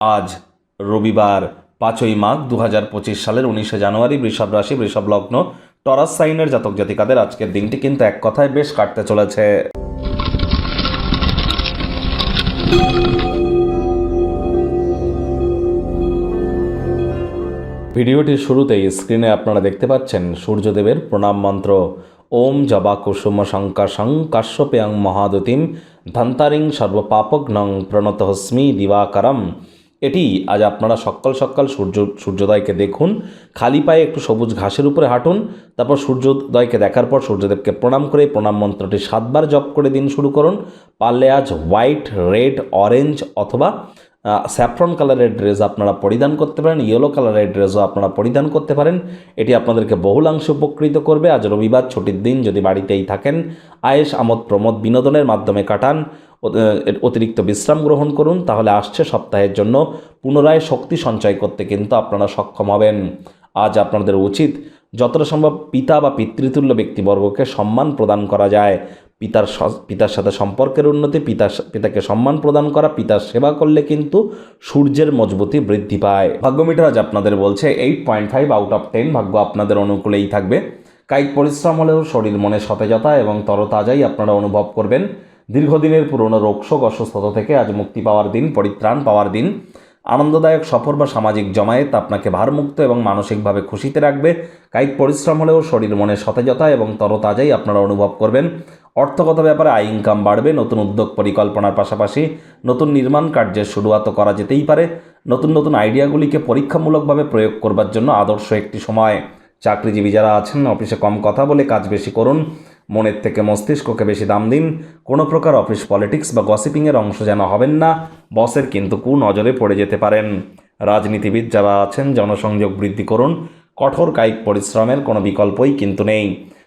আজ রবিবার পাঁচই মাঘ দু হাজার পঁচিশ সালের উনিশে জানুয়ারি বৃষভ রাশি, বৃষভ লগ্ন, টরাস সাইনের জাতক জাতিকাদের আজকের দিনটি কিন্তু এক কথায় বেশ কাটতে চলেছে। ভিডিওটির শুরুতেই স্ক্রিনে আপনারা দেখতে পাচ্ছেন সূর্যদেবের প্রণাম মন্ত্র। ওম জবা কুসুম শঙ্কাশং কাশ্যপেয়ং মহাদতিম ধন্তারিং সর্বপাপগ্নং প্রণতহস্মি দিবাকরম। এটি আজ আপনারা সকাল সকাল সূর্য, সূর্যোদয়কে দেখুন, খালি পায়ে একটু সবুজ ঘাসের উপরে হাঁটুন, তারপর সূর্যোদয়কে দেখার পর সূর্যদেবকে প্রণাম করে প্রণাম মন্ত্রটি সাতবার জপ করে দিন শুরু করুন। পারলে আজ হোয়াইট, রেড, অরেঞ্জ অথবা স্যাফরন কালারের ড্রেস আপনারা পরিধান করতে পারেন ইয়েলো কালারের ড্রেসও আপনারা পরিধান করতে পারেন। এটি আপনাদেরকে বহুলাংশে উপকৃত করবে। আজ রবিবার ছুটির দিন, যদি বাড়িতেই থাকেন আয়েস আমোদ, প্রমোদ বিনোদনের মাধ্যমে কাটান অতিরিক্ত বিশ্রাম গ্রহণ করুন, তাহলে আসছে সপ্তাহের জন্য পুনরায় শক্তি সঞ্চয় করতে কিন্তু আপনারা সক্ষম হবেন। আজ আপনাদের উচিত, যতটা সম্ভব পিতা বা পিতৃতুল্য ব্যক্তিবর্গকে সম্মান প্রদান করা যায়। পিতার পিতার সাথে সম্পর্কের উন্নতি, পিতার পিতাকে সম্মান প্রদান করা, পিতার সেবা করলে কিন্তু সূর্যের মজবুতি বৃদ্ধি পায়। ভাগ্যমিটার আজ আপনাদের বলছে eight point five out of ten ভাগ্য আপনাদের অনুকূলেই থাকবে। কায়িক পরিশ্রম হলেও শরীর মনে সতেজতা এবং তরতাজাই আপনারা অনুভব করবেন। দীর্ঘদিনের পুরনো রোগশোক অসুস্থতা থেকে আজ মুক্তি পাওয়ার দিন, পরিত্রাণ পাওয়ার দিন। আনন্দদায়ক সফর বা সামাজিক জমায়েত আপনাকে ভারমুক্ত এবং মানসিকভাবে খুশিতে রাখবে। কায়িক পরিশ্রম হলেও শরীর মনে সতেজতা এবং তরতাজাই আপনারা অনুভব করবেন। অর্থগত ব্যাপারে আয় ইনকাম বাড়বে, নতুন উদ্যোগ পরিকল্পনার পাশাপাশি নতুন নির্মাণ কার্যের শুরুয়াতও করা যেতেই পারে। নতুন নতুন আইডিয়াগুলিকে পরীক্ষামূলকভাবে প্রয়োগ করবার জন্য আদর্শ একটি সময়। চাকরিজীবী যারা আছেন, অফিসে কম কথা বলে কাজ বেশি করুন। মনের থেকে মস্তিষ্ককে বেশি দাম দিন। কোনো প্রকার অফিস পলিটিক্স বা গসিপিংয়ের অংশ যেন হবেন না। বসের কিন্তু কু নজরে পড়ে যেতে পারেন। রাজনীতিবিদ যারা আছেন, জনসংযোগ বৃদ্ধি করুন। কঠোর কায়িক পরিশ্রমের কোনো বিকল্পই কিন্তু নেই।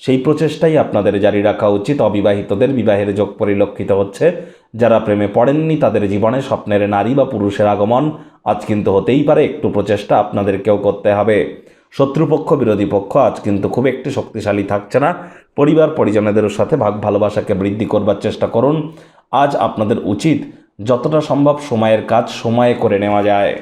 সেই প্রচেষ্টাই আপনাদের জারি রাখা উচিত। অবিবাহিতদের বিবাহের যোগ পরিলক্ষিত হচ্ছে। যারা প্রেমে পড়েননি, তাদের জীবনে স্বপ্নের নারী বা পুরুষের আগমন আজ কিন্তু হতেই পারে। একটু প্রচেষ্টা আপনাদেরকেও করতে হবে। শত্রুপক্ষ, বিরোধী পক্ষ আজ কিন্তু খুব একটি শক্তিশালী থাকছে না। পরিবার, পরিজনেদের সাথে ভাগ ভালোবাসাকে বৃদ্ধি করবার চেষ্টা করুন। আজ আপনাদের উচিত যতটা সম্ভব সময়ের কাজ সময়ে করে নেওয়া যায়।